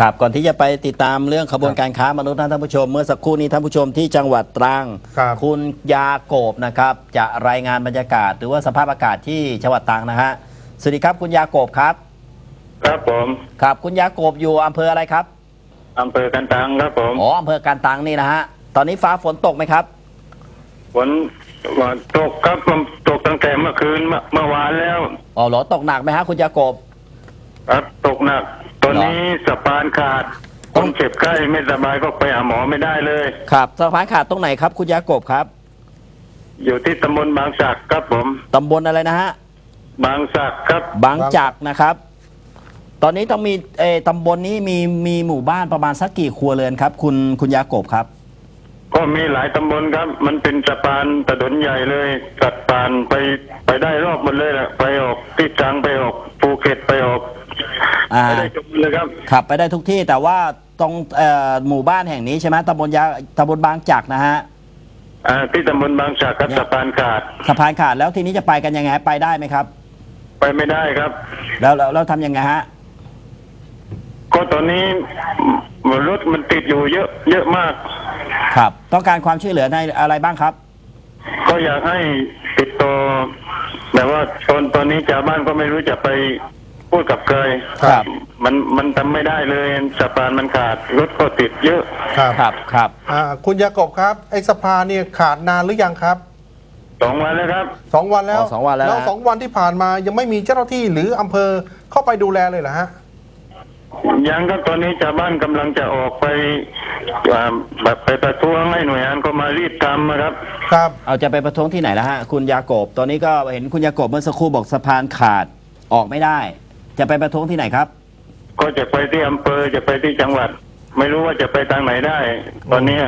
ครับก่อนที่จะไปติดตามเรื่องขบวนการค้ามนุษย์นะท่านผู้ชม เมื่อสักครู่นี้ท่านผู้ชมที่จังหวัดตรังครับณยาโกบนะครับ จะรายงานบรรยากาศ หรือว่าสภาพอากาศที่จังหวัดตรังนะฮะสวัสดีครับคุณยาโกบครับ ครับผมครับ คุณยาโกบอยู่อำเภออะไรครับอำเภอกันตังครับผมอ๋ออำเภอการตังนี่นะฮะตอนนี้ฟ้าฝนตกไหมครับ ฝนตกครับผมตกตั้งแต่เมื่อคืนเมื่อเมื่อวานแล้วอ๋อเหรอตกหนักไหมฮะคุณยาโกบครับตกหนัก ตอนนี้สะพานขาดต้คองนเจ็บไข้ไม่สบายก็ไปหาหมอไม่ได้เลย ครับสะพานขาดตรงไหนครับคุณยาโกบครับ อยู่ที่ตำบลบางสักครับผม ตำบลอะไรนะฮะ บางสักครับ บางจากนะครับ ตอนนี้ต้องมีเออตำบลนี้มีมีหมู่บ้านประมาณสักกี่ครัวเรือนครับ คุณคุณยาโกบครับ ก็มีหลายตำบลครับ มันเป็นสะพานถนนใหญ่เลยตัดผ่านไปไปได้รอบหมดเลยแหละไปออกที่ตรังไปออกภูเก็ตไปออก อ่าไปได้จบเลยครับ ขับไปได้ทุกที่แต่ว่าตรงเอ่อหมู่บ้านแห่งนี้ใช่ไหมตำบลยาตำบลบางจากนะฮะอ่าที่ตำบลบางสักครับสะพานขาด สะพานขาดแล้วทีนี้จะไปกันยังไงไปได้ไหมครับ ไปไม่ได้ครับ แล้วแล้วแล้วทำยังไงฮะ ก็ตอนนี้รถมันติดอยู่เยอะ เยอะมาก ครับ ต้องการความช่วยเหลือในอะไรบ้างครับ ก็อยากให้ติดต่อแต่ว่าตอนตอนนี้ชาวบ้านก็ไม่รู้จะไป พูดกับใครครับ มันมันทำไม่ได้เลยสะพานมันขาดรถก็ติดเยอะ ครับครับครับ อ่าคุณยากบครับไอ้สะพานเนี่ยขาดนานหรือยังครับสองวันแล้วครับ สองวันแล้วอ๋อสองวันแล้วแล้วนะ สองวันที่ผ่านมายังไม่มีเจ้าหน้าที่หรืออำเภอเข้าไปดูแลเลยเหรอฮะ ยังก็ตอนนี้ชาวบ้านกำลังจะออกไปอ่าแบบไปประท้วงให้หน่วยงานก็มารีบทำนะครับ ครับ เอาจะไปประท้วงที่ไหนแล้วฮะ คุณยาโกบตอนนี้ก็เห็นคุณยาโกบเมื่อสักครู่บอกสะพานขาดออกไม่ได้ จะไปประท้วงที่ไหนครับ ก็จะไปที่อำเภอจะไปที่จังหวัด ไม่รู้ว่าจะไปทางไหนได้ ตอนนี้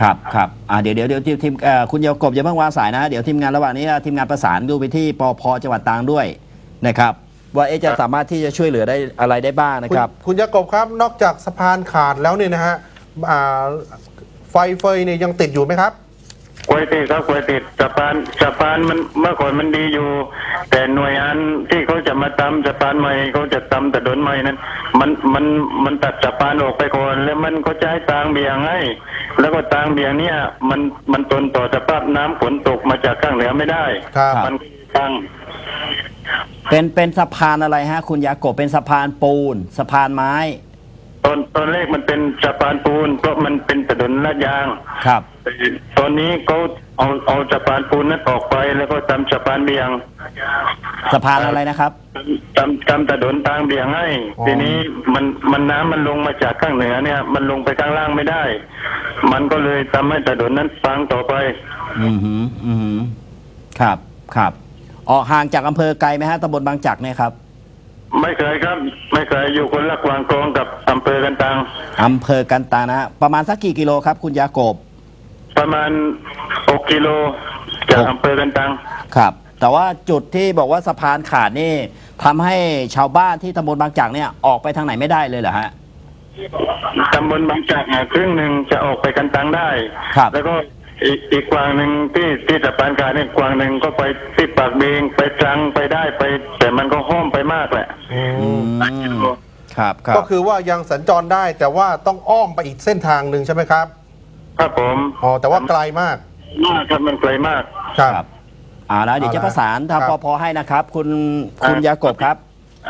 ครับครับอ่าเดี๋ยวเดี๋ยวเดี๋ยวทีมทีมเอ่อคุณยากบอย่าเพิ่งวางสายนะ เดี๋ยวทีมงานระหว่างนี้ทีมงานประสานดูไปที่ปพจังหวัดตรังด้วยนะครับว่าเอ๊ะจะสามารถที่จะช่วยเหลือได้อะไรได้บ้างนะคุณครับ คุณยากบครับ นอกจากสะพานขาดแล้วเนี่ยนะฮะอ่าไฟเฟยเนี่ยยังติดอยู่ไหมครับ กล้วยติดครับกล้วยติดสะพานสะพานมันเมื่อก่อนมันดีอยู่ แต่หน่วยงานที่เขาจะมาทำสะพานใหม่เขาจะทำถนนใหม่นั้น มันมันมันตัดสะพานออกไปก่อน แล้วมันก็จะให้ทางเบี่ยงให้แล้วก็ทางเบี่ยงเนี่ยมันมันทนต่อสภาพน้ำฝนตกมาจากข้างเหนือไม่ได้ครับมันตั้งเป็นเป็นสะพานอะไรฮะ คุณยากบเป็นสะพานปูน สะพานไม้ ตอนตอนแรกมันเป็นสะพานปูนเพราะมันเป็นถนนลาดยางครับแต่ตอนนี้เขาเอาเอาสะพานปูนนั้นออกไปแล้วก็ทำสะพานเบี่ยงสะพานอะไรนะครับ ทำทำถนนทางเบี่ยงให้ อ๋อ ทีนี้มันมันน้ำมันลงมาจากข้างเหนือเนี่ย มันลงไปข้างล่างไม่ได้ มันก็เลยทำให้ถนนนั้นฟังต่อไป อืมหืมอืมหืมครับครับออกห่างจากอำเภอไกลไหมฮะตำบลบางจักรเนี่ยครับไม่เคยครับ ไม่เคยอยู่คนละกวางกรองกับอำเภอกันตัง อำเภอกันตานะฮะประมาณสักกี่กิโลครับ คุณยากบ ประมาณหกกิโลจากหกอำเภอกันตัง ครับ แต่ว่าจุดที่บอกว่าสะพานขาดนี่ทำให้ชาวบ้านที่ตำบลบางจากเนี่ยออกไปทางไหนไม่ได้เลยเหรอฮะ ตำบลบางจากเนี่ยครึ่งหนึ่งจะออกไปกันตังได้ ครับ แล้วก็อีกอีกกวางหนึ่งที่ที่สะพานขาดเนี่ยกวางหนึ่งก็ไปที่ปากเบงไปตรังไปได้ไป แต่มันก็ห้อมไปมากแหละอืม ครับ ครับ ก็คือว่ายังสัญจรได้แต่ว่าต้องอ้อมไปอีกเส้นทางหนึ่งใช่ไหมครับ ครับผมอ๋อแต่ว่าไกลมากมากครับมันไกลมาก ครับ ครับอ่าแล้วเดี๋ยวจะประสานครัทางบปพให้นะครับ คุณคุณอ่ายยากบครับ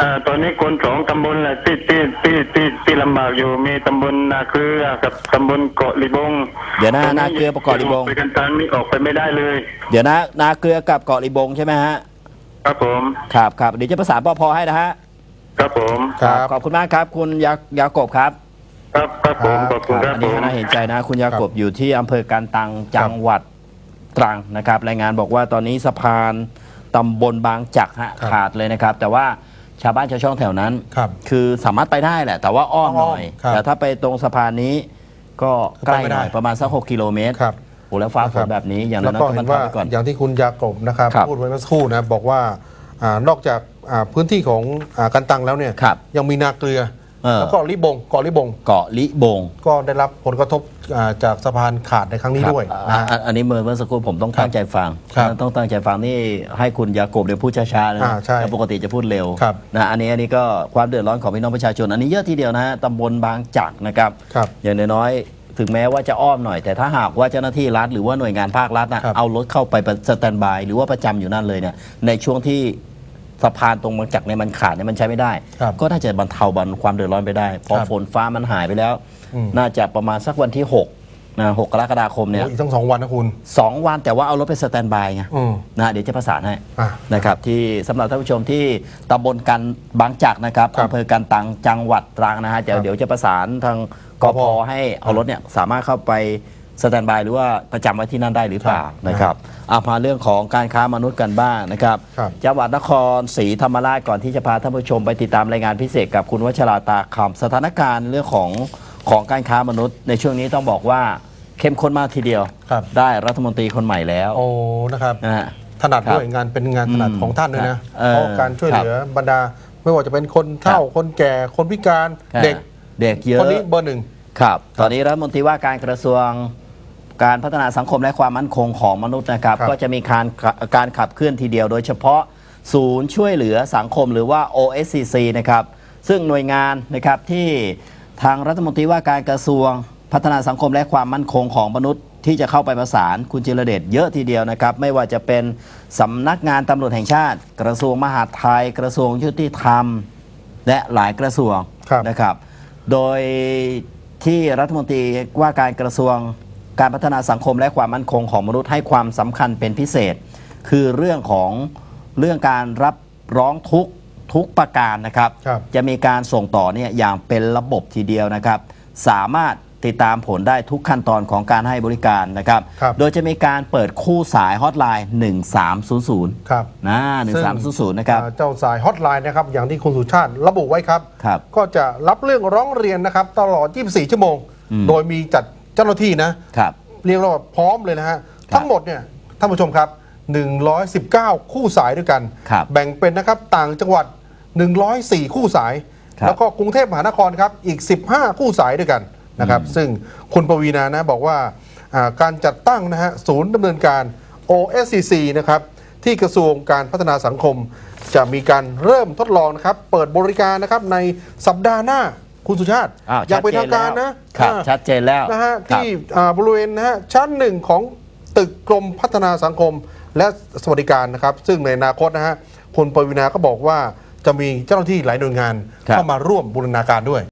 อ่าตอนนี้คนสองตำบลแหละที่ที่ที่ที่ที่ลำบากอยู่มีตำบลนาเกลือกับตำบลเกาะลิบงเดี๋ยวนะตอนาเกลือประกอบลิบง ไปกันตังนี่ออกไปไม่ได้เลย เดี๋ยวนะนาเกลือกับเกาะลิบงใช่ไหมฮะครับผมครับครับเดี๋ยวจะประสานปพให้นะฮะครับผม ครับ ขอบคุณมากครับ คุณยายากบครับ ครับครับผมขอบคุณครับอันผนี้มน่าเห็นใจนะ คุณยากบอยู่ที่อำเภอกันตังจังหวัดตรังนะครับ รายงานบอกว่าตอนนี้สะพานตำบลบางจักรฮะครับขาดเลยนะครับ แต่ว่าชาวบ้านชาวช่องแถวนั้นครับคือสามารถไปได้แหละ แต่ว่าอ้อมหน่อย ครับแต่ถ้าไปตรงสะพานนี้ก็ใกล้หน่อยไปไม่ได้ประมาณสัก6กิโลเมตรครับ โอ้แล้วฟ้าฝครันบแบบนี้อย่างแล้นั้วนก็ก็เห็มันนว่าทำไปก่อน อย่างที่คุณยากบนะครับครับพูดไว้เมื่อสักครู่นะบอกว่าอานอกจากอ่าพื้นที่ของอากันตังแล้วเนี่ยครับยังมีนาเกลือ เออ แล้วก็ลิบงเกาะลิบง เกาะลิบง ก็ได้รับผลกระทบอ่าจากสะพานขาดในครั้งนี้ด้วยครับนะ อะฮะอะอันนี้เมื่อเมื่อสักครู่ผมต้องตั้งใจฟังครับต้องตั้งใจฟังนี่ให้คุณยาโกบเดี๋ยวพูดช้าๆนะอ่าใช่แล้วปกติจะพูดเร็วครับนะอันนี้อันนี้ก็ความเดือดร้อนของพี่น้องประชาชน อันนี้เยอะทีเดียวนะฮะตำบลบางจักรนะครับครับอย่างน้อยๆถึงแม้ว่าจะอ้อมหน่อย แต่ถ้าหากว่าเจ้าหน้าที่รัฐหรือว่าหน่วยงานภาครัฐนะครับ เอารถเข้าไปสแตนบายหรือว่าประจำอยู่นั่นเลยเนี่ยในช่วงที่ สะพานตรงบางจักรเนี่ยมันขาดเนี่ยมันใช้ไม่ได้ ครับก็น่าจะบรรเทาบันความเดือดร้อนไปได้ พอครับฝนฟ้ามันหายไปแล้ว อืม น่าจะประมาณสักวันที่6นะ6กรกฎาคมเนี่ย โอ้อีกทั้งสองวันนะคุณ สองวันแต่ว่าเอารถไปสแตนบายไงอืมนะเดี๋ยวจะประสานให้อะนะครับที่สำหรับท่านผู้ชมที่ตำบลกันบางจากนะครับครับอำเภอกันตังจังหวัดตรังนะฮะเดี๋ยวครับเดี๋ยวจะประสานทางกกพพให้เอารถเนี่ยสามารถเข้าไป สแตนบายหรือว่าประจำไว้ที่นั่นได้หรือเปล่าครับนะครับอามาเรื่องของการค้ามนุษย์กันบ้างนะครับครับจังหวัดนครศรีธรรมราชก่อนที่จะพาท่านผู้ชมไปติดตามรายงานพิเศษกับคุณวัชราตาคำสถานการณ์เรื่องของของการค้ามนุษย์ ในช่วงนี้ต้องบอกว่าเข้มข้นมากทีเดียวครับได้รัฐมนตรีคนใหม่แล้ว โอ้นะครับนะฮะถนัดครับด้วยงานเป็นงานถนัดอืมของท่านด้วยนะเออเพราะการช่วยเหลือบรรดา ไม่ว่าจะเป็นคนเฒ่าครับคนแก่คนพิการเด็กเด็กเยอะคนนี้เบอร์หนึ่งครับ ตอนนี้รัฐมนตรีว่าการกระทรวง การพัฒนาสังคมและความมั่นคงของมนุษย์นะครับ ครับ ก็จะมีการการขับเคลื่อนทีเดียวโดยเฉพาะศูนย์ช่วยเหลือสังคมหรือว่า OSCC นะครับ ซึ่งหน่วยงานนะครับที่ทางรัฐมนตรีว่าการกระทรวงพัฒนาสังคมและความมั่นคงของมนุษย์ที่จะเข้าไปประสานคุณจิรเดชเยอะทีเดียวนะครับ ไม่ว่าจะเป็นสำนักงานตำรวจแห่งชาติ กระทรวงมหาดไทย กระทรวงยุติธรรม และหลายกระทรวงครับ นะครับ โดยที่รัฐมนตรีว่าการกระทรวง การพัฒนาสังคมและความมั่นคงของมนุษย์ให้ความสำคัญเป็นพิเศษ คือเรื่องของเรื่องการรับร้องทุกข์ทุกประการนะครับ ครับ จะมีการส่งต่อเนี่ยอย่างเป็นระบบทีเดียวนะครับ สามารถติดตามผลได้ทุกขั้นตอนของการให้บริการนะครับ ครับ โดยจะมีการเปิดคู่สายฮอตไลน์ 1300 ครับ นะซึ่ง1300 นะครับอ่าเจ้าสายฮอตไลน์นะครับ อย่างที่คุณสุชาติระบุไว้ครับ ครับก็จะรับเรื่องร้องเรียนนะครับ ตลอด 24 ชั่วโมงอืมโดยมีจัดเจ้าหน้าที่นะครับ เรียกว่าพร้อมเลยนะฮะทั้งหมดเนี่ยท่านผู้ชมครับ 119 คู่สายด้วยกัน ครับแบ่งเป็นนะครับต่างจังหวัด 104 คู่สาย ครับแล้วก็กรุงเทพมหานครครับอีก 15 คู่สายด้วยกันนะครับซึ่งคุณปวีนานะบอกว่าอ่าการจัดตั้งนะฮะศูนย์ดำเนินการ OSCC นะครับที่กระทรวงการพัฒนาสังคม จะมีการเริ่มทดลองนะครับเปิดบริการนะครับในสัปดาห์หน้า คุณสุชาติอ้าวอย่างเป็นทางการนะครับอ่าชัดเจนแล้วนะฮะครับ ที่อ่าบริเวณนะฮะชั้นหนึ่งของตึกกรมพัฒนาสังคมและสวัสดิการนะครับ ซึ่งในอนาคตนะฮะคุณปวีนาก็บอกว่าจะมีเจ้าหน้าที่หลายหน่วยงานครับ เข้ามาร่วมบูรณาการด้วย